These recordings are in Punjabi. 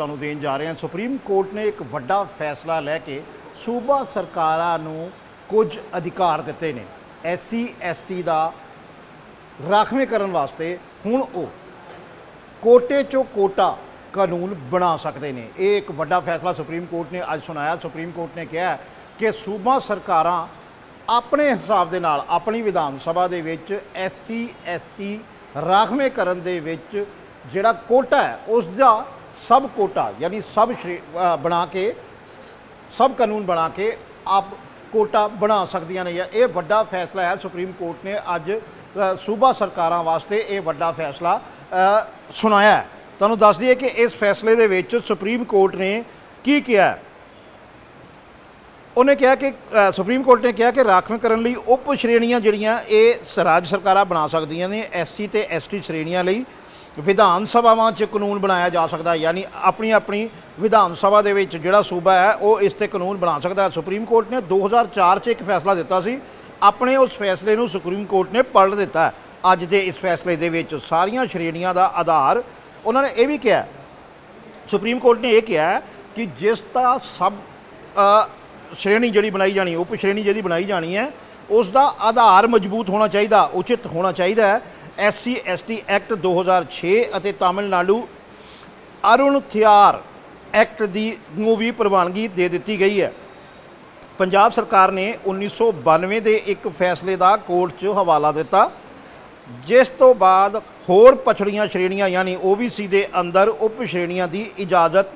ਤੁਹਾਨੂੰ ਦੇਣ ਜਾ ਰਹੇ ਹਾਂ। ਸੁਪਰੀਮ ਕੋਰਟ ਨੇ ਇੱਕ ਵੱਡਾ ਫੈਸਲਾ ਲੈ ਕੇ ਸੂਬਾ ਸਰਕਾਰਾਂ ਨੂੰ ਕੁਝ ਅਧਿਕਾਰ ਦਿੱਤੇ ਨੇ। ਐਸਸੀ, ਐਸਟੀ ਦਾ ਰਾਖਵੇਂ ਕਰਨ ਵਾਸਤੇ ਹੁਣ ਉਹ ਕੋਟੇ ਚੋਂ ਕੋਟਾ ਕਾਨੂੰਨ ਬਣਾ ਸਕਦੇ ਨੇ। ਇਹ ਇੱਕ ਵੱਡਾ ਫੈਸਲਾ ਸੁਪਰੀਮ ਕੋਰਟ ਨੇ ਅੱਜ ਸੁਣਾਇਆ। ਸੁਪਰੀਮ ਕੋਰਟ ਨੇ ਕਿਹਾ ਕਿ ਸੂਬਾ ਸਰਕਾਰਾਂ ਆਪਣੇ ਹਿਸਾਬ ਦੇ ਨਾਲ ਆਪਣੀ ਵਿਧਾਨ ਸਭਾ ਦੇ ਵਿੱਚ ਐਸਸੀ, ਐਸਟੀ ਰਾਖਵੇਂ ਕਰਨ ਦੇ ਵਿੱਚ ਜਿਹੜਾ ਕੋਟਾ ਹੈ, ਉਸ ਦਾ ਸਭ ਕੋਟਾ, ਯਾਨੀ ਸਭ ਸ਼੍ਰੇ- ਬਣਾ ਕੇ, ਸਭ ਕਾਨੂੰਨ ਬਣਾ ਕੇ ਆਪ ਕੋਟਾ ਬਣਾ ਸਕਦੀਆਂ ਨੇ। ਇਹ ਵੱਡਾ ਫੈਸਲਾ ਹੈ, ਸੁਪਰੀਮ ਕੋਰਟ ਨੇ ਅੱਜ ਸੂਬਾ ਸਰਕਾਰਾਂ ਵਾਸਤੇ ਇਹ ਵੱਡਾ ਫੈਸਲਾ ਸੁਣਾਇਆ ਹੈ। ਤੁਹਾਨੂੰ ਦੱਸ ਦਈਏ ਕਿ ਇਸ ਫੈਸਲੇ ਦੇ ਵਿੱਚ ਸੁਪਰੀਮ ਕੋਰਟ ਨੇ ਕੀ ਕਿਹਾ ਉਹਨੇ ਕਿਹਾ ਕਿ ਸੁਪਰੀਮ ਕੋਰਟ ਨੇ ਕਿਹਾ ਕਿ ਰਾਖਵੇਂ ਕਰਨ ਲਈ ਉਪ ਸ਼੍ਰੇਣੀਆਂ ਜਿਹੜੀਆਂ ਇਹ ਰਾਜ ਸਰਕਾਰਾਂ ਬਣਾ ਸਕਦੀਆਂ ਨੇ ਐਸਸੀ ਤੇ ਐਸਟੀ ਸ਼੍ਰੇਣੀਆਂ ਲਈ। ਵਿਧਾਨ ਸਭਾਵਾਂ 'ਚ ਕਾਨੂੰਨ ਬਣਾਇਆ ਜਾ ਸਕਦਾ ਹੈ। ਯਾਨੀ ਆਪਣੀ ਆਪਣੀ ਵਿਧਾਨ ਸਭਾ ਦੇ ਵਿੱਚ ਜਿਹੜਾ ਸੂਬਾ ਹੈ, ਉਹ ਇਸ ਤੇ ਕਾਨੂੰਨ ਬਣਾ ਸਕਦਾ ਹੈ ਸੁਪਰੀਮ ਕੋਰਟ ਨੇ 2004 'ਚ ਇੱਕ ਫੈਸਲਾ ਦਿੱਤਾ ਸੀ ਆਪਣੇ ਉਸ ਫੈਸਲੇ ਨੂੰ ਸੁਪਰੀਮ ਕੋਰਟ ਨੇ ਪਲਟ ਦਿੱਤਾ ਹੈ। ਅੱਜ ਦੇ ਇਸ ਫੈਸਲੇ ਦੇ ਵਿੱਚ ਸਾਰੀਆਂ ਸ਼੍ਰੇਣੀਆਂ ਦਾ ਆਧਾਰ ਉਹਨਾਂ ਨੇ ਇਹ ਵੀ ਕਿਹਾ ਸੁਪਰੀਮ ਕੋਰਟ ਨੇ ਇਹ ਕਿਹਾ ਕਿ ਜਿਸ ਦਾ ਸਭ ਸ਼੍ਰੇਣੀ ਜਿਹੜੀ ਬਣਾਈ ਜਾਣੀ, ਉਪ ਸ਼੍ਰੇਣੀ ਜਿਹੜੀ ਬਣਾਈ ਜਾਣੀ ਹੈ, ਉਸ ਦਾ ਆਧਾਰ ਮਜ਼ਬੂਤ ਹੋਣਾ ਚਾਹੀਦਾ, ਉਚਿਤ ਹੋਣਾ ਚਾਹੀਦਾ ਹੈ ਐਸਸੀ, ਐਸਟੀ ਐਕਟ 2006 ਅਤੇ ਤਾਮਿਲਨਾਡੂ ਅਰੁਣ ਥਿਆਰ ਐਕਟ ਦੀ ਨੂੰ ਵੀ ਪ੍ਰਵਾਨਗੀ ਦੇ ਦਿੱਤੀ ਗਈ ਹੈ। ਪੰਜਾਬ ਸਰਕਾਰ ਨੇ 1992 ਦੇ ਇੱਕ ਫੈਸਲੇ ਦਾ ਕੋਰਟ 'ਚ ਹਵਾਲਾ ਦਿੱਤਾ। ਜਿਸ ਤੋਂ ਬਾਅਦ ਹੋਰ ਪਛੜੀਆਂ ਸ਼੍ਰੇਣੀਆਂ, ਯਾਨੀ OBC ਦੇ ਅੰਦਰ ਉਪ ਸ਼੍ਰੇਣੀਆਂ ਦੀ ਇਜਾਜ਼ਤ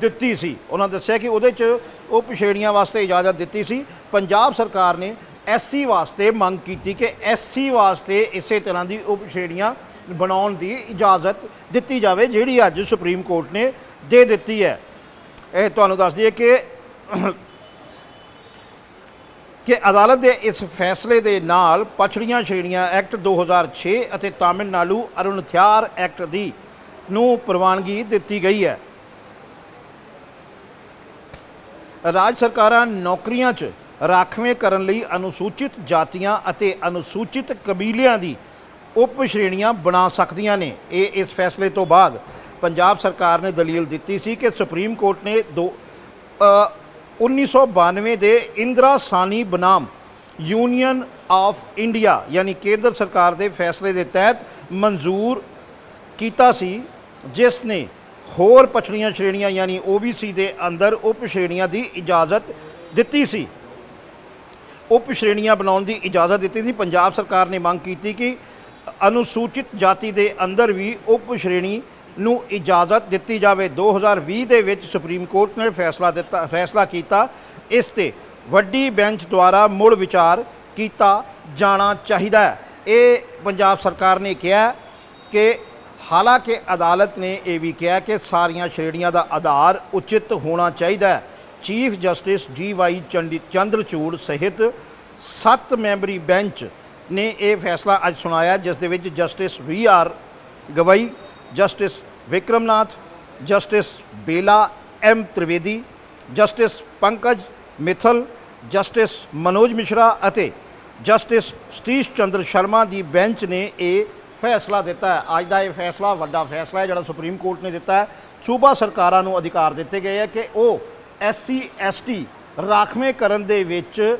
ਦਿੱਤੀ ਸੀ। ਉਹਨਾਂ ਦੱਸਿਆ ਕਿ ਉਹਦੇ 'ਚ ਉਪ ਸ਼੍ਰੇਣੀਆਂ ਵਾਸਤੇ ਇਜਾਜ਼ਤ ਦਿੱਤੀ ਸੀ। ਪੰਜਾਬ ਸਰਕਾਰ ਨੇ SC ਵਾਸਤੇ ਮੰਗ ਕੀਤੀ ਕਿ SC ਵਾਸਤੇ ਇਸੇ ਤਰ੍ਹਾਂ ਦੀ ਉਪ ਸ਼੍ਰੇਣੀਆਂ ਬਣਾਉਣ ਦੀ ਇਜਾਜ਼ਤ ਦਿੱਤੀ ਜਾਵੇ, ਜਿਹੜੀ ਅੱਜ ਸੁਪਰੀਮ ਕੋਰਟ ਨੇ ਦੇ ਦਿੱਤੀ ਹੈ। ਇਹ ਤੁਹਾਨੂੰ ਦੱਸ ਦਈਏ ਕਿ ਕਿ ਅਦਾਲਤ ਦੇ ਇਸ ਫੈਸਲੇ ਦੇ ਨਾਲ ਪਛੜੀਆਂ ਸ਼੍ਰੇਣੀਆਂ ਐਕਟ 2006 ਅਤੇ ਤਾਮਿਲਨਾਡੂ ਅਰੁਣਥਿਆਰ ਐਕਟ ਦੀ ਨੂੰ ਪ੍ਰਵਾਨਗੀ ਦਿੱਤੀ ਗਈ ਹੈ। ਰਾਜ ਸਰਕਾਰਾਂ ਨੌਕਰੀਆਂ 'ਚ ਰਾਖਵੇਂ ਕਰਨ ਲਈ ਅਨੁਸੂਚਿਤ ਜਾਤੀਆਂ ਅਤੇ ਅਨੁਸੂਚਿਤ ਕਬੀਲਿਆਂ ਦੀ ਉਪ ਸ਼੍ਰੇਣੀਆਂ ਬਣਾ ਸਕਦੀਆਂ ਨੇ। ਇਹ ਇਸ ਫੈਸਲੇ ਤੋਂ ਬਾਅਦ ਪੰਜਾਬ ਸਰਕਾਰ ਨੇ ਦਲੀਲ ਦਿੱਤੀ ਸੀ ਕਿ ਸੁਪਰੀਮ ਕੋਰਟ ਨੇ ਦੋ ਅ, 1992 ਦੇ ਇੰਦਰਾ ਸਾਨੀ ਬਨਾਮ ਯੂਨੀਅਨ ਆਫ ਇੰਡੀਆ ਯਾਨੀ ਕੇਂਦਰ ਸਰਕਾਰ ਦੇ ਫੈਸਲੇ ਦੇ ਤਹਿਤ ਮਨਜ਼ੂਰ ਕੀਤਾ ਸੀ ਜਿਸ ਨੇ ਹੋਰ ਪਛੜੀਆਂ ਸ਼੍ਰੇਣੀਆਂ ਯਾਨੀ OBC ਦੇ ਅੰਦਰ ਉਪ ਸ਼੍ਰੇਣੀਆਂ ਦੀ ਇਜਾਜ਼ਤ ਦਿੱਤੀ ਸੀ। ਉਪ ਸ਼੍ਰੇਣੀਆਂ ਬਣਾਉਣ ਦੀ ਇਜਾਜ਼ਤ ਦਿੱਤੀ ਸੀ। ਪੰਜਾਬ ਸਰਕਾਰ ਨੇ ਮੰਗ ਕੀਤੀ ਕਿ ਅਨੁਸੂਚਿਤ ਜਾਤੀ ਦੇ ਅੰਦਰ ਵੀ ਉਪ ਸ਼੍ਰੇਣੀ ਨੂੰ ਇਜਾਜ਼ਤ ਦਿੱਤੀ ਜਾਵੇ। 2020 ਦੇ ਵਿੱਚ ਸੁਪਰੀਮ ਕੋਰਟ ਨੇ ਫੈਸਲਾ ਦਿੱਤਾ, ਫੈਸਲਾ ਕੀਤਾ। ਇਸ ਤੇ ਵੱਡੀ ਬੈਂਚ ਦੁਆਰਾ ਮੁੜ ਵਿਚਾਰ ਕੀਤਾ ਜਾਣਾ ਚਾਹੀਦਾ ਹੈ। ਇਹ ਪੰਜਾਬ ਸਰਕਾਰ ਨੇ ਕਿਹਾ ਕਿ ਹਾਲਾਂਕਿ ਅਦਾਲਤ ਨੇ ਇਹ ਵੀ ਕਿਹਾ ਕਿ ਸਾਰੀਆਂ ਸ਼੍ਰੇਣੀਆਂ ਦਾ ਆਧਾਰ ਉਚਿਤ ਹੋਣਾ ਚਾਹੀਦਾ ਹੈ। ਚੀਫ ਜਸਟਿਸ ਜੀ ਵਾਈ ਚੰਡੀ ਚੰਦਰਚੂੜ ਸਹਿਤ ਸੱਤ ਮੈਂਬਰੀ ਬੈਂਚ ਨੇ ਇਹ ਫੈਸਲਾ ਅੱਜ ਸੁਣਾਇਆ, ਜਿਸ ਦੇ ਵਿੱਚ justice B R Gavai, justice Vikram Nath, justice Bela M Trivedi, justice Pankaj Mithal, justice Manoj Mishra ਅਤੇ ਜਸਟਿਸ ਸਤੀਸ਼ ਚੰਦਰ ਸ਼ਰਮਾ ਦੀ ਬੈਂਚ ਨੇ ਇਹ ਫੈਸਲਾ ਦਿੱਤਾ ਹੈ। ਅੱਜ ਦਾ ਇਹ ਫੈਸਲਾ ਵੱਡਾ ਫੈਸਲਾ ਹੈ, ਜਿਹੜਾ ਸੁਪਰੀਮ ਕੋਰਟ ਨੇ ਦਿੱਤਾ ਹੈ। ਸੂਬਾ ਸਰਕਾਰਾਂ ਨੂੰ ਅਧਿਕਾਰ ਦਿੱਤੇ ਗਏ ਹੈ ਕਿ ਉਹ ਐਸਸੀ, ਐਸਟੀ ਰਾਖਵੇਂ ਕਰਨ ਦੇ ਵਿੱਚ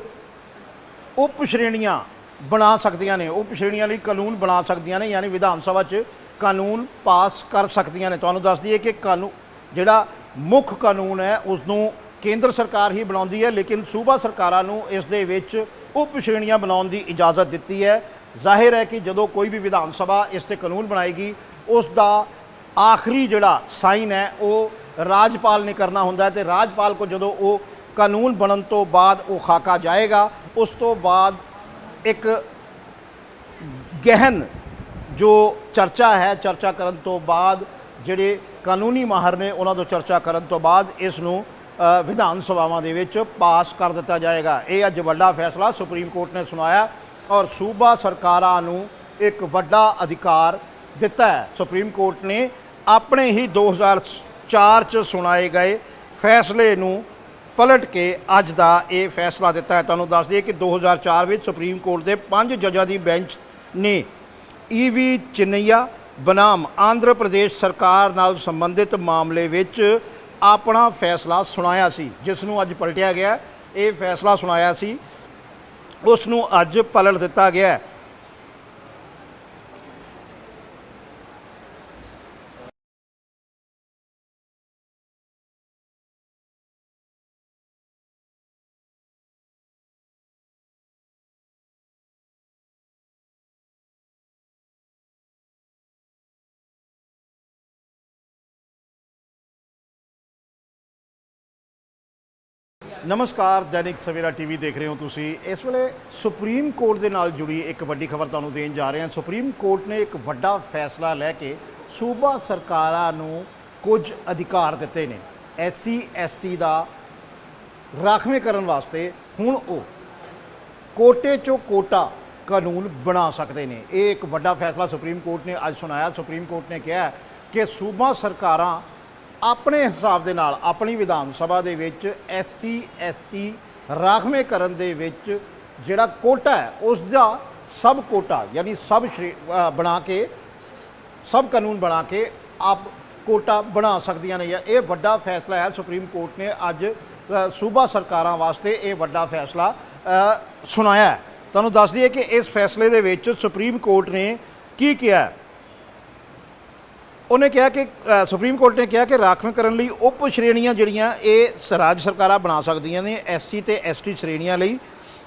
ਉਪ ਸ਼੍ਰੇਣੀਆਂ ਬਣਾ ਸਕਦੀਆਂ ਨੇ। ਉਪ ਸ਼੍ਰੇਣੀਆਂ ਲਈ ਕਾਨੂੰਨ ਬਣਾ ਸਕਦੀਆਂ ਨੇ, ਯਾਨੀ ਵਿਧਾਨ ਸਭਾ 'ਚ ਕਾਨੂੰਨ ਪਾਸ ਕਰ ਸਕਦੀਆਂ ਨੇ। ਤੁਹਾਨੂੰ ਦੱਸ ਦਈਏ ਕਿ ਕਾਨੂੰਨ ਜਿਹੜਾ ਮੁੱਖ ਕਾਨੂੰਨ ਹੈ ਉਸ ਨੂੰ ਕੇਂਦਰ ਸਰਕਾਰ ਹੀ ਬਣਾਉਂਦੀ ਹੈ, ਲੇਕਿਨ ਸੂਬਾ ਸਰਕਾਰਾਂ ਨੂੰ ਇਸ ਦੇ ਵਿੱਚ ਉਪ ਸ਼੍ਰੇਣੀਆਂ ਬਣਾਉਣ ਦੀ ਇਜਾਜ਼ਤ ਦਿੱਤੀ ਹੈ। ਜ਼ਾਹਿਰ ਹੈ ਕਿ ਜਦੋਂ ਕੋਈ ਵੀ ਵਿਧਾਨ ਸਭਾ ਇਸ ਤੇ ਕਾਨੂੰਨ ਬਣਾਏਗੀ ਉਸ ਦਾ ਆਖਰੀ ਜਿਹੜਾ ਸਾਈਨ ਹੈ, ਉਹ ਰਾਜਪਾਲ ਨੇ ਕਰਨਾ ਹੁੰਦਾ ਹੈ ਤੇ ਰਾਜਪਾਲ ਕੋ ਜਦੋਂ ਉਹ ਕਾਨੂੰਨ ਬਣਨ ਤੋਂ ਬਾਅਦ ਉਹ ਖਾਕਾ ਜਾਏਗਾ, ਉਸ ਤੋਂ ਬਾਅਦ ਇੱਕ ਗਹਿਨ ਜੋ ਚਰਚਾ ਹੈ, ਚਰਚਾ ਕਰਨ ਤੋਂ ਬਾਅਦ ਜਿਹੜੇ ਕਾਨੂੰਨੀ ਮਾਹਰ ਨੇ ਉਹਨਾਂ ਤੋਂ ਚਰਚਾ ਕਰਨ ਤੋਂ ਬਾਅਦ ਇਸ ਨੂੰ ਵਿਧਾਨ ਸਭਾਵਾਂ ਦੇ ਵਿੱਚ ਪਾਸ ਕਰ ਦਿੱਤਾ ਜਾਏਗਾ। ਇਹ ਅੱਜ ਵੱਡਾ ਫੈਸਲਾ ਸੁਪਰੀਮ ਕੋਰਟ ਨੇ ਸੁਣਾਇਆ ਔਰ ਸੂਬਾ ਸਰਕਾਰਾਂ ਨੂੰ ਇੱਕ ਵੱਡਾ ਅਧਿਕਾਰ ਦਿੱਤਾ ਹੈ। ਸੁਪਰੀਮ ਕੋਰਟ ਨੇ ਆਪਣੇ ਹੀ 2004 ਚ ਸੁਣਾਏ ਗਏ ਫੈਸਲੇ ਨੂੰ ਪਲਟ ਕੇ ਅੱਜ ਦਾ ਇਹ ਫੈਸਲਾ ਦਿੱਤਾ ਹੈ। ਤੁਹਾਨੂੰ ਦੱਸ ਦਈਏ ਕਿ 2004 ਵਿੱਚ ਸੁਪਰੀਮ ਕੋਰਟ ਦੇ ਪੰਜ ਜੱਜਾਂ ਦੀ ਬੈਂਚ ਨੇ ਈਵੀ ਚਿੰਨਈਆ, ਬਨਾਮ, ਆਂਧਰਾ ਪ੍ਰਦੇਸ਼ ਸਰਕਾਰ ਨਾਲ ਸੰਬੰਧਿਤ ਮਾਮਲੇ ਵਿੱਚ ਆਪਣਾ ਫੈਸਲਾ ਸੁਣਾਇਆ ਸੀ, ਜਿਸ ਨੂੰ ਅੱਜ ਪਲਟਿਆ ਗਿਆ। ਇਹ ਫੈਸਲਾ ਸੁਣਾਇਆ ਸੀ। ਉਸ ਨੂੰ ਅੱਜ ਪਲਟ ਦਿੱਤਾ ਗਿਆ ਨਮਸਕਾਰ, ਦੈਨਿਕ ਸਵੇਰਾ ਟੀਵੀ ਦੇਖ ਰਹੇ ਹੋ ਤੁਸੀਂ। ਇਸ ਵੇਲੇ ਸੁਪਰੀਮ ਕੋਰਟ ਦੇ ਨਾਲ ਜੁੜੀ ਇੱਕ ਵੱਡੀ ਖਬਰ ਤੁਹਾਨੂੰ ਦੇਣ ਜਾ ਰਹੇ ਹਾਂ। ਸੁਪਰੀਮ ਕੋਰਟ ਨੇ ਇੱਕ ਵੱਡਾ ਫੈਸਲਾ ਲੈ ਕੇ ਸੂਬਾ ਸਰਕਾਰਾਂ ਨੂੰ ਕੁਝ ਅਧਿਕਾਰ ਦਿੱਤੇ ਨੇ। ਐਸਸੀ, ਐਸਟੀ ਦਾ ਰਾਖਵੇਂ ਕਰਨ ਵਾਸਤੇ ਹੁਣ ਉਹ ਕੋਟੇ ਚੋਂ ਕੋਟਾ ਕਾਨੂੰਨ ਬਣਾ ਸਕਦੇ ਨੇ। ਇਹ ਇੱਕ ਵੱਡਾ ਫੈਸਲਾ ਸੁਪਰੀਮ ਕੋਰਟ ਨੇ ਅੱਜ ਸੁਣਾਇਆ। ਸੁਪਰੀਮ ਕੋਰਟ ਨੇ ਕਿਹਾ ਕਿ ਸੂਬਾ ਸਰਕਾਰਾਂ ਆਪਣੇ ਹਿਸਾਬ ਦੇ ਨਾਲ ਆਪਣੀ ਵਿਧਾਨ ਸਭਾ ਦੇ ਵਿੱਚ ਐਸਸੀ, ਐਸਟੀ ਰਾਖਵੇਂ ਕਰਨ ਦੇ ਵਿੱਚ ਜਿਹੜਾ ਕੋਟਾ ਹੈ, ਉਸ ਦਾ ਸਭ ਕੋਟਾ, ਯਾਨੀ ਸਭ ਸ਼੍ਰੇ- ਬਣਾ ਕੇ, ਸਭ ਕਾਨੂੰਨ ਬਣਾ ਕੇ ਆਪ ਕੋਟਾ ਬਣਾ ਸਕਦੀਆਂ ਨੇ। ਇਹ ਵੱਡਾ ਫੈਸਲਾ ਹੈ, ਸੁਪਰੀਮ ਕੋਰਟ ਨੇ ਅੱਜ ਸੂਬਾ ਸਰਕਾਰਾਂ ਵਾਸਤੇ ਇਹ ਵੱਡਾ ਫੈਸਲਾ ਸੁਣਾਇਆ ਤੁਹਾਨੂੰ ਦੱਸ ਦਈਏ ਕਿ ਇਸ ਫੈਸਲੇ ਦੇ ਵਿੱਚ ਸੁਪਰੀਮ ਕੋਰਟ ਨੇ ਕੀ ਕਿਹਾ ਉਹਨੇ ਕਿਹਾ ਕਿ ਸੁਪਰੀਮ ਕੋਰਟ ਨੇ ਕਿਹਾ ਕਿ ਰਾਖਵ ਕਰਨ ਲਈ ਉਪ ਸ਼੍ਰੇਣੀਆਂ ਜਿਹੜੀਆਂ ਇਹ ਰਾਜ ਸਰਕਾਰਾਂ ਬਣਾ ਸਕਦੀਆਂ ਨੇ ਐਸਸੀ ਤੇ ਐਸਟੀ ਸ਼੍ਰੇਣੀਆਂ ਲਈ।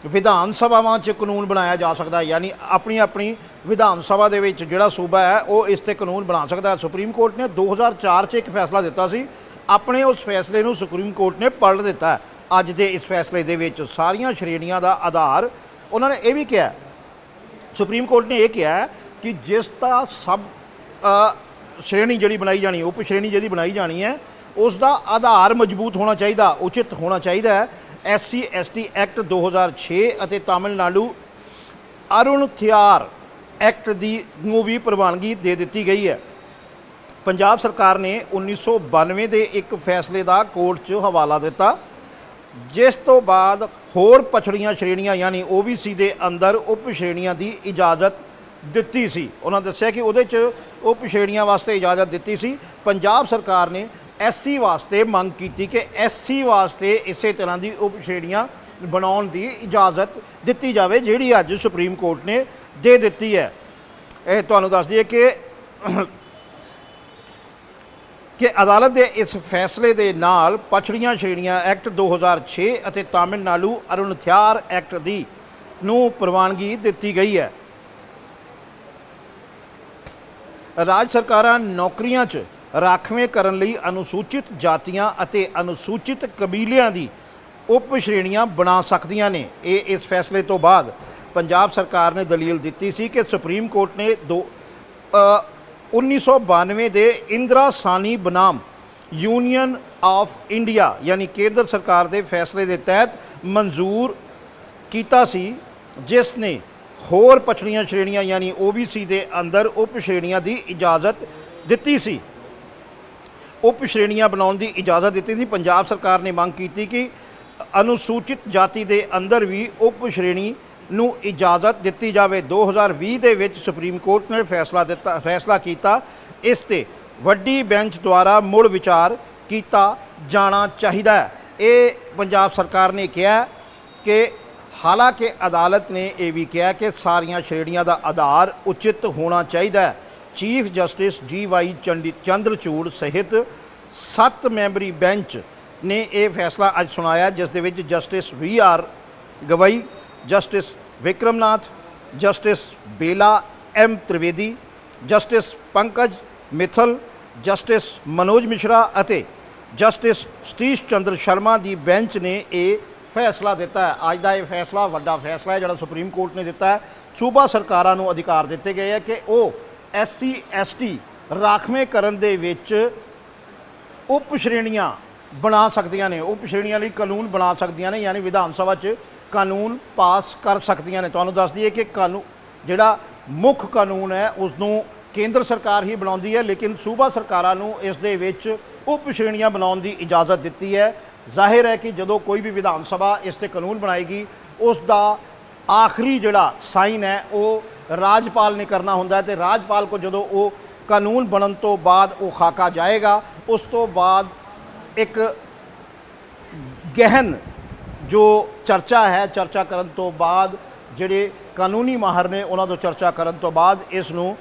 ਵਿਧਾਨ ਸਭਾਵਾਂ 'ਚ ਕਾਨੂੰਨ ਬਣਾਇਆ ਜਾ ਸਕਦਾ ਹੈ ਯਾਨੀ ਆਪਣੀ ਆਪਣੀ ਵਿਧਾਨ ਸਭਾ ਦੇ ਵਿੱਚ ਜਿਹੜਾ ਸੂਬਾ ਹੈ, ਉਹ ਇਸ ਤੇ ਕਾਨੂੰਨ ਬਣਾ ਸਕਦਾ। ਹੈ ਸੁਪਰੀਮ ਕੋਰਟ ਨੇ 2004 'ਚ ਇੱਕ ਫੈਸਲਾ ਦਿੱਤਾ ਸੀ। ਆਪਣੇ ਉਸ ਫੈਸਲੇ ਨੂੰ ਸੁਪਰੀਮ ਕੋਰਟ ਨੇ ਪਲਟ ਦਿੱਤਾ ਅੱਜ ਦੇ ਇਸ ਫੈਸਲੇ ਦੇ ਵਿੱਚ ਸਾਰੀਆਂ ਸ਼੍ਰੇਣੀਆਂ ਦਾ ਆਧਾਰ, ਉਹਨਾਂ ਨੇ ਇਹ ਵੀ ਕਿਹਾ ਸੁਪਰੀਮ ਕੋਰਟ ਨੇ ਇਹ ਕਿਹਾ ਕਿ ਜਿਸ ਦਾ ਸਭ ਸ਼੍ਰੇਣੀ ਜਿਹੜੀ ਬਣਾਈ ਜਾਣੀ, ਉਪ ਸ਼੍ਰੇਣੀ ਜਿਹਦੀ ਬਣਾਈ ਜਾਣੀ ਹੈ ਉਸ ਦਾ ਆਧਾਰ ਮਜ਼ਬੂਤ ਹੋਣਾ ਚਾਹੀਦਾ, ਉਚਿਤ ਹੋਣਾ ਚਾਹੀਦਾ ਹੈ। ਐਸਸੀ ਐਸਟੀ ਐਕਟ 2006 ਅਤੇ ਤਾਮਿਲਨਾਡੂ ਅਰੁਣ ਥਿਆਰ ਐਕਟ ਦੀ ਨੂੰ ਵੀ ਪ੍ਰਵਾਨਗੀ ਦੇ ਦਿੱਤੀ ਗਈ ਹੈ। ਪੰਜਾਬ ਸਰਕਾਰ ਨੇ 1992 ਦੇ ਇੱਕ ਫੈਸਲੇ ਦਾ ਕੋਰਟ 'ਚ ਹਵਾਲਾ ਦਿੱਤਾ। ਜਿਸ ਤੋਂ ਬਾਅਦ ਹੋਰ ਪਛੜੀਆਂ ਸ਼੍ਰੇਣੀਆਂ, ਯਾਨੀ OBC ਦੇ ਅੰਦਰ ਉਪ ਸ਼੍ਰੇਣੀਆਂ ਦੀ ਇਜਾਜ਼ਤ ਦਿੱਤੀ ਸੀ। ਉਹਨਾਂ ਦੱਸਿਆ ਕਿ ਉਹਦੇ 'ਚ ਉਪ ਸ਼੍ਰੇਣੀਆਂ ਵਾਸਤੇ ਇਜਾਜ਼ਤ ਦਿੱਤੀ ਸੀ। ਪੰਜਾਬ ਸਰਕਾਰ ਨੇ ਐਸਸੀ ਵਾਸਤੇ ਮੰਗ ਕੀਤੀ ਕਿ ਐਸਸੀ ਵਾਸਤੇ ਇਸੇ ਤਰ੍ਹਾਂ ਦੀ ਉਪ ਸ਼੍ਰੇਣੀਆਂ ਬਣਾਉਣ ਦੀ ਇਜਾਜ਼ਤ ਦਿੱਤੀ ਜਾਵੇ, ਜਿਹੜੀ ਅੱਜ ਸੁਪਰੀਮ ਕੋਰਟ ਨੇ ਦੇ ਦਿੱਤੀ ਹੈ। ਇਹ ਤੁਹਾਨੂੰ ਦੱਸ ਦਈਏ ਕਿ ਕਿ ਅਦਾਲਤ ਦੇ ਇਸ ਫੈਸਲੇ ਦੇ ਨਾਲ ਪਛੜੀਆਂ ਸ਼੍ਰੇਣੀਆਂ ਐਕਟ 2006 ਅਤੇ ਤਾਮਿਲਨਾਡੂ ਅਰੁਣਥਿਆਰ ਐਕਟ ਦੀ ਨੂੰ ਪ੍ਰਵਾਨਗੀ ਦਿੱਤੀ ਗਈ ਹੈ। ਰਾਜ ਸਰਕਾਰਾਂ ਨੌਕਰੀਆਂ 'ਚ ਰਾਖਵੇਂ ਕਰਨ ਲਈ ਅਨੁਸੂਚਿਤ ਜਾਤੀਆਂ ਅਤੇ ਅਨੁਸੂਚਿਤ ਕਬੀਲਿਆਂ ਦੀ ਉਪ ਸ਼੍ਰੇਣੀਆਂ ਬਣਾ ਸਕਦੀਆਂ ਨੇ। ਇਹ ਇਸ ਫੈਸਲੇ ਤੋਂ ਬਾਅਦ ਪੰਜਾਬ ਸਰਕਾਰ ਨੇ ਦਲੀਲ ਦਿੱਤੀ ਸੀ ਕਿ ਸੁਪਰੀਮ ਕੋਰਟ ਨੇ ਦੋ ਅ, 1992 ਦੇ ਇੰਦਰਾ ਸਾਨੀ ਬਨਾਮ ਯੂਨੀਅਨ ਆਫ ਇੰਡੀਆ ਯਾਨੀ ਕੇਂਦਰ ਸਰਕਾਰ ਦੇ ਫੈਸਲੇ ਦੇ ਤਹਿਤ ਮਨਜ਼ੂਰ ਕੀਤਾ ਸੀ ਜਿਸ ਨੇ ਹੋਰ ਪਛੜੀਆਂ ਸ਼੍ਰੇਣੀਆਂ, ਯਾਨੀ OBC ਦੇ ਅੰਦਰ ਉਪ ਸ਼੍ਰੇਣੀਆਂ ਦੀ ਇਜਾਜ਼ਤ ਦਿੱਤੀ ਸੀ। ਉਪ ਸ਼੍ਰੇਣੀਆਂ ਬਣਾਉਣ ਦੀ ਇਜਾਜ਼ਤ ਦਿੱਤੀ ਸੀ। ਪੰਜਾਬ ਸਰਕਾਰ ਨੇ ਮੰਗ ਕੀਤੀ ਕਿ ਅਨੁਸੂਚਿਤ ਜਾਤੀ ਦੇ ਅੰਦਰ ਵੀ ਉਪ ਸ਼੍ਰੇਣੀ ਨੂੰ ਇਜਾਜ਼ਤ ਦਿੱਤੀ ਜਾਵੇ। 2020 ਦੇ ਵਿੱਚ ਸੁਪਰੀਮ ਕੋਰਟ ਨੇ ਫੈਸਲਾ ਦਿੱਤਾ, ਫੈਸਲਾ ਕੀਤਾ। ਇਸ ਤੇ ਵੱਡੀ ਬੈਂਚ ਦੁਆਰਾ ਮੁੜ ਵਿਚਾਰ ਕੀਤਾ ਜਾਣਾ ਚਾਹੀਦਾ ਹੈ। ਇਹ ਪੰਜਾਬ ਸਰਕਾਰ ਨੇ ਕਿਹਾ ਕਿ ਹਾਲਾਂਕਿ ਅਦਾਲਤ ਨੇ ਇਹ ਵੀ ਕਿਹਾ ਕਿ ਸਾਰੀਆਂ ਸ਼੍ਰੇਣੀਆਂ ਦਾ ਆਧਾਰ ਉਚਿਤ ਹੋਣਾ ਚਾਹੀਦਾ ਹੈ। ਚੀਫ ਜਸਟਿਸ ਜੀ ਵਾਈ ਚੰਡੀ ਚੰਦਰਚੂੜ ਸਹਿਤ ਸੱਤ ਮੈਂਬਰੀ ਬੈਂਚ ਨੇ ਇਹ ਫੈਸਲਾ ਅੱਜ ਸੁਣਾਇਆ, ਜਿਸ ਦੇ ਵਿੱਚ justice B R Gavai, justice Vikram Nath, justice Bela M Trivedi, justice Pankaj Mithal, justice Manoj Mishra ਅਤੇ ਜਸਟਿਸ ਸਤੀਸ਼ ਚੰਦਰ ਸ਼ਰਮਾ ਦੀ ਬੈਂਚ ਨੇ ਇਹ ਫੈਸਲਾ ਦਿੱਤਾ ਹੈ। ਅੱਜ ਦਾ ਇਹ ਫੈਸਲਾ ਵੱਡਾ ਫੈਸਲਾ ਹੈ ਜਿਹੜਾ ਸੁਪਰੀਮ ਕੋਰਟ ਨੇ ਦਿੱਤਾ ਹੈ। ਸੂਬਾ ਸਰਕਾਰਾਂ ਨੂੰ ਅਧਿਕਾਰ ਦਿੱਤੇ ਗਏ ਹੈ ਕਿ ਉਹ ਐਸਸੀ, ਐਸਟੀ ਰਾਖਵੇਂ ਕਰਨ ਦੇ ਵਿੱਚ ਉਪ ਸ਼੍ਰੇਣੀਆਂ ਬਣਾ ਸਕਦੀਆਂ ਨੇ। ਉਪ ਸ਼੍ਰੇਣੀਆਂ ਲਈ ਕਾਨੂੰਨ ਬਣਾ ਸਕਦੀਆਂ ਨੇ, ਯਾਨੀ ਵਿਧਾਨ ਸਭਾ 'ਚ ਕਾਨੂੰਨ ਪਾਸ ਕਰ ਸਕਦੀਆਂ ਨੇ। ਤੁਹਾਨੂੰ ਦੱਸ ਦਈਏ ਕਿ ਕਾਨੂੰਨ ਜਿਹੜਾ ਮੁੱਖ ਕਾਨੂੰਨ ਹੈ ਉਸ ਨੂੰ ਕੇਂਦਰ ਸਰਕਾਰ ਹੀ ਬਣਾਉਂਦੀ ਹੈ, ਲੇਕਿਨ ਸੂਬਾ ਸਰਕਾਰਾਂ ਨੂੰ ਇਸ ਦੇ ਵਿੱਚ ਉਪ ਸ਼੍ਰੇਣੀਆਂ ਬਣਾਉਣ ਦੀ ਇਜਾਜ਼ਤ ਦਿੱਤੀ ਹੈ। ਜ਼ਾਹਿਰ ਹੈ ਕਿ ਜਦੋਂ ਕੋਈ ਵੀ ਵਿਧਾਨ ਸਭਾ ਇਸ ਤੇ ਕਾਨੂੰਨ ਬਣਾਏਗੀ, ਉਸ ਦਾ ਆਖਰੀ ਜਿਹੜਾ ਸਾਈਨ ਹੈ, ਉਹ ਰਾਜਪਾਲ ਨੇ ਕਰਨਾ ਹੁੰਦਾ ਹੈ ਤੇ ਰਾਜਪਾਲ ਕੋ ਜਦੋਂ ਉਹ ਕਾਨੂੰਨ ਬਣਨ ਤੋਂ ਬਾਅਦ ਉਹ ਖਾਕਾ ਜਾਏਗਾ, ਉਸ ਤੋਂ ਬਾਅਦ ਇੱਕ ਗਹਿਨ ਜੋ ਚਰਚਾ ਹੈ, ਚਰਚਾ ਕਰਨ ਤੋਂ ਬਾਅਦ ਜਿਹੜੇ ਕਾਨੂੰਨੀ ਮਾਹਰ ਨੇ, ਉਹਨਾਂ ਤੋਂ ਚਰਚਾ ਕਰਨ ਤੋਂ ਬਾਅਦ ਇਸ ਨੂੰ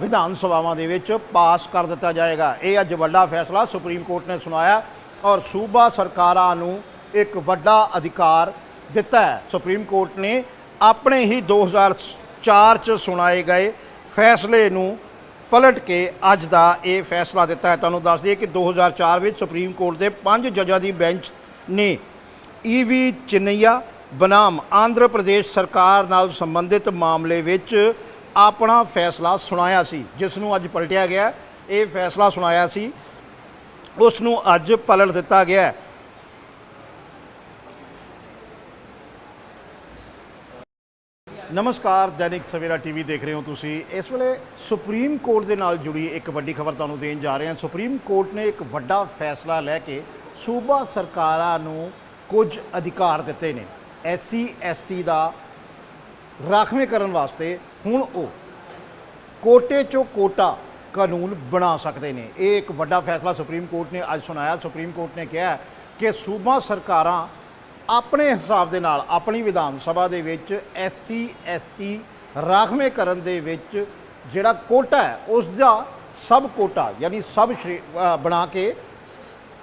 ਵਿਧਾਨ ਸਭਾਵਾਂ ਦੇ ਵਿੱਚ ਪਾਸ ਕਰ ਦਿੱਤਾ ਜਾਏਗਾ। ਇਹ ਅੱਜ ਵੱਡਾ ਫੈਸਲਾ ਸੁਪਰੀਮ ਕੋਰਟ ਨੇ ਸੁਣਾਇਆ। ਔਰ ਸੂਬਾ ਸਰਕਾਰਾਂ ਨੂੰ ਇੱਕ ਵੱਡਾ ਅਧਿਕਾਰ ਦਿੱਤਾ ਹੈ। ਸੁਪਰੀਮ ਕੋਰਟ ਨੇ ਆਪਣੇ ਹੀ 2004 ਚ ਸੁਣਾਏ ਗਏ ਫੈਸਲੇ ਨੂੰ ਪਲਟ ਕੇ ਅੱਜ ਦਾ ਇਹ ਫੈਸਲਾ ਦਿੱਤਾ ਹੈ। ਤੁਹਾਨੂੰ ਦੱਸ ਦਈਏ ਕਿ 2004 ਵਿੱਚ ਸੁਪਰੀਮ ਕੋਰਟ ਦੇ ਪੰਜ ਜੱਜਾਂ ਦੀ ਬੈਂਚ ਨੇ ਈਵੀ ਚਿੰਨਈਆ, ਬਨਾਮ, ਆਂਧਰਾ ਪ੍ਰਦੇਸ਼ ਸਰਕਾਰ ਨਾਲ ਸੰਬੰਧਿਤ ਮਾਮਲੇ ਵਿੱਚ ਆਪਣਾ ਫੈਸਲਾ ਸੁਣਾਇਆ ਸੀ, ਜਿਸ ਨੂੰ ਅੱਜ ਪਲਟਿਆ ਗਿਆ। ਇਹ ਫੈਸਲਾ ਸੁਣਾਇਆ ਸੀ ਉਸ ਨੂੰ ਅੱਜ ਪਲਟ ਦਿੱਤਾ ਗਿਆ ਹੈ। ਨਮਸਕਾਰ, ਦੈਨਿਕ ਸਵੇਰਾ ਟੀਵੀ ਦੇਖ ਰਹੇ ਹੋ ਤੁਸੀਂ। ਇਸ ਵੇਲੇ ਸੁਪਰੀਮ ਕੋਰਟ ਦੇ ਨਾਲ ਜੁੜੀ ਇੱਕ ਵੱਡੀ ਖਬਰ ਤੁਹਾਨੂੰ ਦੇਣ ਜਾ ਰਹੇ ਹਾਂ। ਸੁਪਰੀਮ ਕੋਰਟ ਨੇ ਇੱਕ ਵੱਡਾ ਫੈਸਲਾ ਲੈ ਕੇ ਸੂਬਾ ਸਰਕਾਰਾਂ ਨੂੰ ਕੁਝ ਅਧਿਕਾਰ ਦਿੱਤੇ ਨੇ। ਐਸਸੀ, ਐਸਟੀ ਦਾ ਰਾਖਵੇਂ ਕਰਨ ਵਾਸਤੇ ਹੁਣ ਉਹ ਕੋਟੇ ਚੋਂ ਕੋਟਾ ਕਾਨੂੰਨ ਬਣਾ ਸਕਦੇ ਨੇ। ਇਹ ਇੱਕ ਵੱਡਾ ਫੈਸਲਾ ਸੁਪਰੀਮ ਕੋਰਟ ਨੇ ਅੱਜ ਸੁਣਾਇਆ। ਸੁਪਰੀਮ ਕੋਰਟ ਨੇ ਕਿਹਾ ਕਿ ਸੂਬਾ ਸਰਕਾਰਾਂ ਆਪਣੇ ਹਿਸਾਬ ਦੇ ਨਾਲ ਆਪਣੀ ਵਿਧਾਨ ਸਭਾ ਦੇ ਵਿੱਚ ਐਸਸੀ, ਐਸਟੀ ਰਾਖਵੇਂ ਕਰਨ ਦੇ ਵਿੱਚ ਜਿਹੜਾ ਕੋਟਾ ਹੈ, ਉਸ ਦਾ ਸਬ ਕੋਟਾ ਯਾਨੀ ਸਬ ਸ਼੍ਰੇ- ਬਣਾ ਕੇ,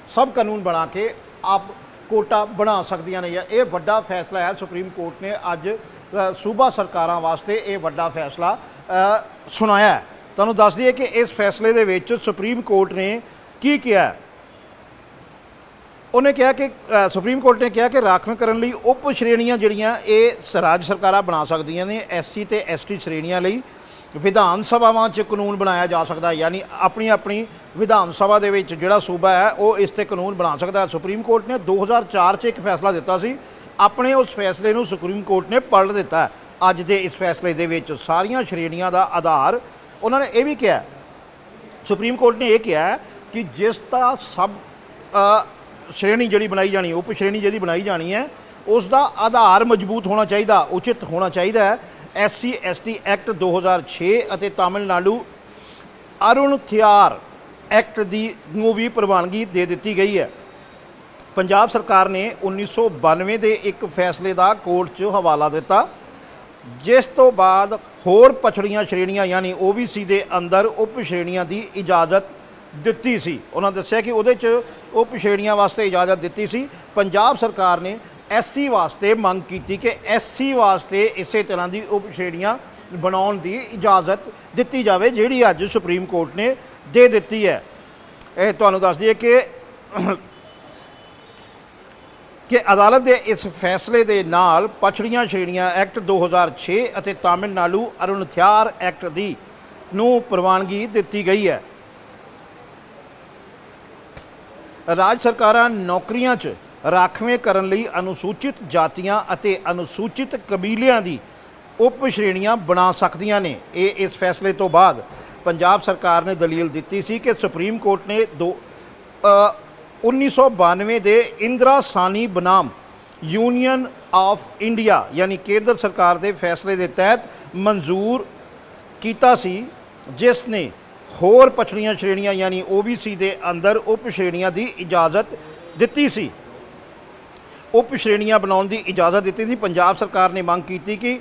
ਸਭ ਕਾਨੂੰਨ ਬਣਾ ਕੇ ਆਪ ਕੋਟਾ ਬਣਾ ਸਕਦੀਆਂ ਨੇ। ਇਹ ਵੱਡਾ ਫੈਸਲਾ ਹੈ। ਸੁਪਰੀਮ ਕੋਰਟ ਨੇ ਅੱਜ ਸੂਬਾ ਸਰਕਾਰਾਂ ਵਾਸਤੇ ਇਹ ਵੱਡਾ ਫੈਸਲਾ ਸੁਣਾਇਆ ਹੈ। ਤੁਹਾਨੂੰ ਦੱਸ ਦਈਏ ਕਿ ਇਸ ਫੈਸਲੇ ਦੇ ਵਿੱਚ ਸੁਪਰੀਮ ਕੋਰਟ ਨੇ ਕੀ ਕਿਹਾ? ਉਹਨੇ ਕਿਹਾ ਕਿ ਸੁਪਰੀਮ ਕੋਰਟ ਨੇ ਕਿਹਾ ਕਿ ਰਾਖਵ ਕਰਨ ਲਈ ਉਪ ਸ਼੍ਰੇਣੀਆਂ ਜਿਹੜੀਆਂ ਇਹ ਸ- ਰਾਜ ਸਰਕਾਰਾਂ ਬਣਾ ਸਕਦੀਆਂ ਨੇ ਐਸਸੀ ਤੇ ਐਸਟੀ ਸ਼੍ਰੇਣੀਆਂ ਲਈ। ਵਿਧਾਨ ਸਭਾਵਾਂ 'ਚ ਕਾਨੂੰਨ ਬਣਾਇਆ ਜਾ ਸਕਦਾ ਹੈ ਯਾਨੀ ਆਪਣੀ ਆਪਣੀ ਵਿਧਾਨ ਸਭਾ ਦੇ ਵਿੱਚ ਜਿਹੜਾ ਸੂਬਾ ਹੈ, ਉਹ ਇਸ ਤੇ ਕਾਨੂੰਨ ਬਣਾ ਸਕਦਾ। ਹੈ ਸੁਪਰੀਮ ਕੋਰਟ ਨੇ 2004 'ਚ ਇੱਕ ਫੈਸਲਾ ਦਿੱਤਾ ਸੀ। ਆਪਣੇ ਉਸ ਫੈਸਲੇ ਨੂੰ ਸੁਪਰੀਮ ਕੋਰਟ ਨੇ ਪਲਟ ਦਿੱਤਾ। ਅੱਜ ਦੇ ਇਸ ਫੈਸਲੇ ਦੇ ਵਿੱਚ ਸਾਰੀਆਂ ਸ਼੍ਰੇਣੀਆਂ ਦਾ ਆਧਾਰ ਉਹਨਾਂ ਨੇ ਇਹ ਵੀ ਕਿਹਾ, ਸੁਪਰੀਮ ਕੋਰਟ ਨੇ ਇਹ ਕਿਹਾ ਕਿ ਜਿਸ ਦਾ ਸਭ ਸ਼੍ਰੇਣੀ ਜਿਹੜੀ ਬਣਾਈ ਜਾਣੀ, ਉਪ ਸ਼੍ਰੇਣੀ ਜਿਹੜੀ ਬਣਾਈ ਜਾਣੀ ਹੈ, ਉਸ ਦਾ ਆਧਾਰ ਮਜ਼ਬੂਤ ਹੋਣਾ ਚਾਹੀਦਾ, ਉਚਿਤ ਹੋਣਾ ਚਾਹੀਦਾ ਹੈ। ਐਸਸੀ ਐਸਟੀ ਐਕਟ 2006 ਅਤੇ ਤਾਮਿਲਨਾਡੂ ਅਰੁਣ ਥਿਆਰ ਐਕਟ ਦੀ ਨੂੰ ਵੀ ਪ੍ਰਵਾਨਗੀ ਦੇ ਦਿੱਤੀ ਗਈ ਹੈ। ਪੰਜਾਬ ਸਰਕਾਰ ਨੇ 1992 ਦੇ ਇੱਕ ਫੈਸਲੇ ਦਾ ਕੋਰਟ 'ਚ ਹਵਾਲਾ ਦਿੱਤਾ। ਜਿਸ ਤੋਂ ਬਾਅਦ ਹੋਰ ਪਛੜੀਆਂ ਸ਼੍ਰੇਣੀਆਂ, ਯਾਨੀ OBC ਦੇ ਅੰਦਰ ਉਪ ਸ਼੍ਰੇਣੀਆਂ ਦੀ ਇਜਾਜ਼ਤ ਦਿੱਤੀ ਸੀ। ਉਹਨਾਂ ਦੱਸਿਆ ਕਿ ਉਹਦੇ 'ਚ ਉਪ ਸ਼੍ਰੇਣੀਆਂ ਵਾਸਤੇ ਇਜਾਜ਼ਤ ਦਿੱਤੀ ਸੀ। ਪੰਜਾਬ ਸਰਕਾਰ ਨੇ SC ਵਾਸਤੇ ਮੰਗ ਕੀਤੀ ਕਿ SC ਵਾਸਤੇ ਇਸੇ ਤਰ੍ਹਾਂ ਦੀ ਉਪ ਸ਼੍ਰੇਣੀਆਂ ਬਣਾਉਣ ਦੀ ਇਜਾਜ਼ਤ ਦਿੱਤੀ ਜਾਵੇ, ਜਿਹੜੀ ਅੱਜ ਸੁਪਰੀਮ ਕੋਰਟ ਨੇ ਦੇ ਦਿੱਤੀ ਹੈ। ਇਹ ਤੁਹਾਨੂੰ ਦੱਸ ਦਈਏ ਕਿ ਕਿ ਅਦਾਲਤ ਦੇ ਇਸ ਫੈਸਲੇ ਦੇ ਨਾਲ ਪਛੜੀਆਂ ਸ਼੍ਰੇਣੀਆਂ ਐਕਟ 2006 ਅਤੇ ਤਾਮਿਲਨਾਡੂ ਅਰੁਣਥਿਆਰ ਐਕਟ ਦੀ ਨੂੰ ਪ੍ਰਵਾਨਗੀ ਦਿੱਤੀ ਗਈ ਹੈ। ਰਾਜ ਸਰਕਾਰਾਂ ਨੌਕਰੀਆਂ 'ਚ ਰਾਖਵੇਂ ਕਰਨ ਲਈ ਅਨੁਸੂਚਿਤ ਜਾਤੀਆਂ ਅਤੇ ਅਨੁਸੂਚਿਤ ਕਬੀਲਿਆਂ ਦੀ ਉਪ ਸ਼੍ਰੇਣੀਆਂ ਬਣਾ ਸਕਦੀਆਂ ਨੇ। ਇਹ ਇਸ ਫੈਸਲੇ ਤੋਂ ਬਾਅਦ ਪੰਜਾਬ ਸਰਕਾਰ ਨੇ ਦਲੀਲ ਦਿੱਤੀ ਸੀ ਕਿ ਸੁਪਰੀਮ ਕੋਰਟ ਨੇ ਦੋ 1992 ਦੇ ਇੰਦਰਾ ਸਾਨੀ ਬਨਾਮ ਯੂਨੀਅਨ ਆਫ ਇੰਡੀਆ, ਯਾਨੀ ਕੇਂਦਰ ਸਰਕਾਰ ਦੇ ਫੈਸਲੇ ਦੇ ਤਹਿਤ ਮਨਜ਼ੂਰ ਕੀਤਾ ਸੀ, ਜਿਸ ਨੇ ਹੋਰ ਪਛੜੀਆਂ ਸ਼੍ਰੇਣੀਆਂ, ਯਾਨੀ OBC ਦੇ ਅੰਦਰ ਉਪ ਸ਼੍ਰੇਣੀਆਂ ਦੀ ਇਜਾਜ਼ਤ ਦਿੱਤੀ ਸੀ। ਉਪ ਸ਼੍ਰੇਣੀਆਂ ਬਣਾਉਣ ਦੀ ਇਜਾਜ਼ਤ ਦਿੱਤੀ ਸੀ। ਪੰਜਾਬ ਸਰਕਾਰ ਨੇ ਮੰਗ ਕੀਤੀ ਕਿ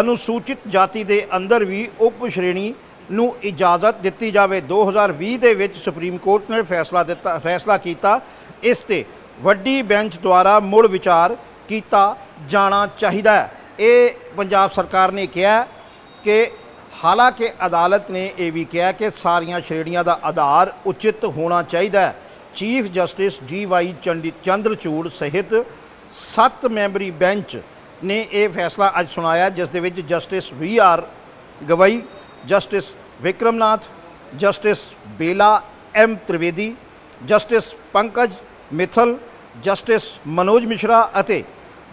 ਅਨੁਸੂਚਿਤ ਜਾਤੀ ਦੇ ਅੰਦਰ ਵੀ ਉਪ ਸ਼੍ਰੇਣੀ ਨੂੰ ਇਜਾਜ਼ਤ ਦਿੱਤੀ ਜਾਵੇ। 2020 ਦੇ ਵਿੱਚ ਸੁਪਰੀਮ ਕੋਰਟ ਨੇ ਫੈਸਲਾ ਦਿੱਤਾ, ਫੈਸਲਾ ਕੀਤਾ। ਇਸ ਤੇ ਵੱਡੀ ਬੈਂਚ ਦੁਆਰਾ ਮੁੜ ਵਿਚਾਰ ਕੀਤਾ ਜਾਣਾ ਚਾਹੀਦਾ ਹੈ। ਇਹ ਪੰਜਾਬ ਸਰਕਾਰ ਨੇ ਕਿਹਾ ਕਿ ਹਾਲਾਂਕਿ ਅਦਾਲਤ ਨੇ ਇਹ ਵੀ ਕਿਹਾ ਕਿ ਸਾਰੀਆਂ ਸ਼੍ਰੇਣੀਆਂ ਦਾ ਆਧਾਰ ਉਚਿਤ ਹੋਣਾ ਚਾਹੀਦਾ ਹੈ। Chief justice G Y Chandrachud ਸਹਿਤ ਸੱਤ ਮੈਂਬਰੀ ਬੈਂਚ ਨੇ ਇਹ ਫੈਸਲਾ ਅੱਜ ਸੁਣਾਇਆ, ਜਿਸ ਦੇ ਵਿੱਚ justice B R Gavai justice Vikram Nath justice Bela M Trivedi justice Pankaj Mithal justice Manoj Mishra ਅਤੇ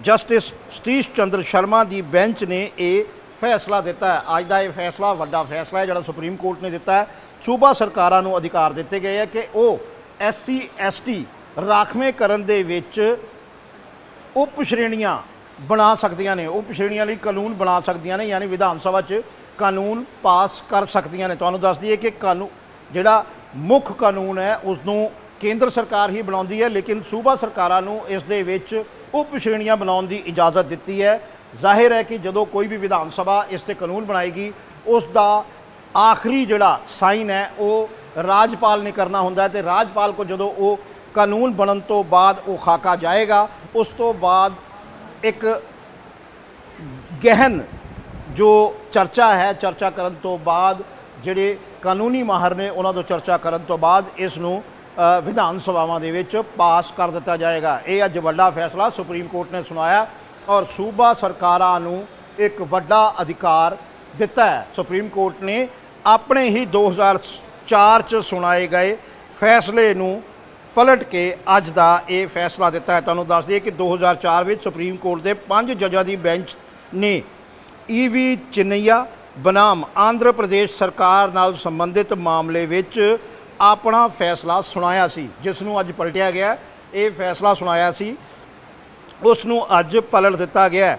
ਜਸਟਿਸ ਸਤੀਸ਼ ਚੰਦਰ ਸ਼ਰਮਾ ਦੀ ਬੈਂਚ ਨੇ ਇਹ ਫੈਸਲਾ ਦਿੱਤਾ ਹੈ। ਅੱਜ ਦਾ ਇਹ ਫੈਸਲਾ ਵੱਡਾ ਫੈਸਲਾ ਹੈ ਜਿਹੜਾ ਸੁਪਰੀਮ ਕੋਰਟ ਨੇ ਦਿੱਤਾ ਹੈ। ਸੂਬਾ ਸਰਕਾਰਾਂ ਨੂੰ ਅਧਿਕਾਰ ਦਿੱਤੇ ਗਏ ਹੈ ਕਿ ਉਹ ਐਸਸੀ ਐਸਟੀ ਰਾਖਵੇਂ ਕਰਨ ਦੇ ਵਿੱਚ ਉਪ ਸ਼੍ਰੇਣੀਆਂ ਬਣਾ ਸਕਦੀਆਂ ਨੇ। ਉਪ ਸ਼੍ਰੇਣੀਆਂ ਲਈ ਕਾਨੂੰਨ ਬਣਾ ਸਕਦੀਆਂ ਨੇ, ਯਾਨੀ ਵਿਧਾਨ ਸਭਾ 'ਚ ਕਾਨੂੰਨ ਪਾਸ ਕਰ ਸਕਦੀਆਂ ਨੇ। ਤੁਹਾਨੂੰ ਦੱਸ ਦਈਏ ਕਿ ਕਾਨੂੰਨ ਜਿਹੜਾ ਮੁੱਖ ਕਾਨੂੰਨ ਹੈ ਉਸ ਨੂੰ ਕੇਂਦਰ ਸਰਕਾਰ ਹੀ ਬਣਾਉਂਦੀ ਹੈ, ਲੇਕਿਨ ਸੂਬਾ ਸਰਕਾਰਾਂ ਨੂੰ ਇਸ ਦੇ ਵਿੱਚ ਉਪ ਸ਼੍ਰੇਣੀਆਂ ਬਣਾਉਣ ਦੀ ਇਜਾਜ਼ਤ ਦਿੱਤੀ ਹੈ। ਜ਼ਾਹਿਰ ਹੈ ਕਿ ਜਦੋਂ ਕੋਈ ਵੀ ਵਿਧਾਨ ਸਭਾ ਇਸ ਤੇ ਕਾਨੂੰਨ ਬਣਾਏਗੀ, ਉਸ ਦਾ ਆਖਰੀ ਜਿਹੜਾ ਸਾਈਨ ਹੈ, ਉਹ ਰਾਜਪਾਲ ਨੇ ਕਰਨਾ ਹੁੰਦਾ ਹੈ ਤੇ ਰਾਜਪਾਲ ਕੋ ਜਦੋਂ ਉਹ ਕਾਨੂੰਨ ਬਣਨ ਤੋਂ ਬਾਅਦ ਉਹ ਖਾਕਾ ਜਾਏਗਾ, ਉਸ ਤੋਂ ਬਾਅਦ ਇੱਕ ਗਹਿਨ ਜੋ ਚਰਚਾ ਹੈ, ਚਰਚਾ ਕਰਨ ਤੋਂ ਬਾਅਦ ਜਿਹੜੇ ਕਾਨੂੰਨੀ ਮਾਹਰ ਨੇ ਉਹਨਾਂ ਤੋਂ ਚਰਚਾ ਕਰਨ ਤੋਂ ਬਾਅਦ ਇਸ ਨੂੰ ਵਿਧਾਨ ਸਭਾਵਾਂ ਦੇ ਵਿੱਚ ਪਾਸ ਕਰ ਦਿੱਤਾ ਜਾਏਗਾ। ਇਹ ਅੱਜ ਵੱਡਾ ਫੈਸਲਾ ਸੁਪਰੀਮ ਕੋਰਟ ਨੇ ਸੁਣਾਇਆ ਔਰ ਸੂਬਾ ਸਰਕਾਰਾਂ ਨੂੰ ਇੱਕ ਵੱਡਾ ਅਧਿਕਾਰ ਦਿੱਤਾ ਹੈ। ਸੁਪਰੀਮ ਕੋਰਟ ਨੇ ਆਪਣੇ ਹੀ 2004 ਚ ਸੁਣਾਏ ਗਏ ਫੈਸਲੇ ਨੂੰ ਪਲਟ ਕੇ ਅੱਜ ਦਾ ਇਹ ਫੈਸਲਾ ਦਿੱਤਾ ਹੈ। ਤੁਹਾਨੂੰ ਦੱਸ ਦਈਏ ਕਿ 2004 ਵਿੱਚ ਸੁਪਰੀਮ ਕੋਰਟ ਦੇ ਪੰਜ ਜੱਜਾਂ ਦੀ ਬੈਂਚ ਨੇ ਈਵੀ ਚਿੰਨਈਆ ਬਨਾਮ ਆਂਧਰਾ ਪ੍ਰਦੇਸ਼ ਸਰਕਾਰ ਨਾਲ ਸੰਬੰਧਿਤ ਮਾਮਲੇ ਵਿੱਚ ਆਪਣਾ ਫੈਸਲਾ ਸੁਣਾਇਆ ਸੀ ਜਿਸ ਨੂੰ ਅੱਜ ਪਲਟਿਆ ਗਿਆ। ਇਹ ਫੈਸਲਾ ਸੁਣਾਇਆ ਸੀ। ਉਸ ਨੂੰ ਅੱਜ ਪਲਟ ਦਿੱਤਾ ਗਿਆ।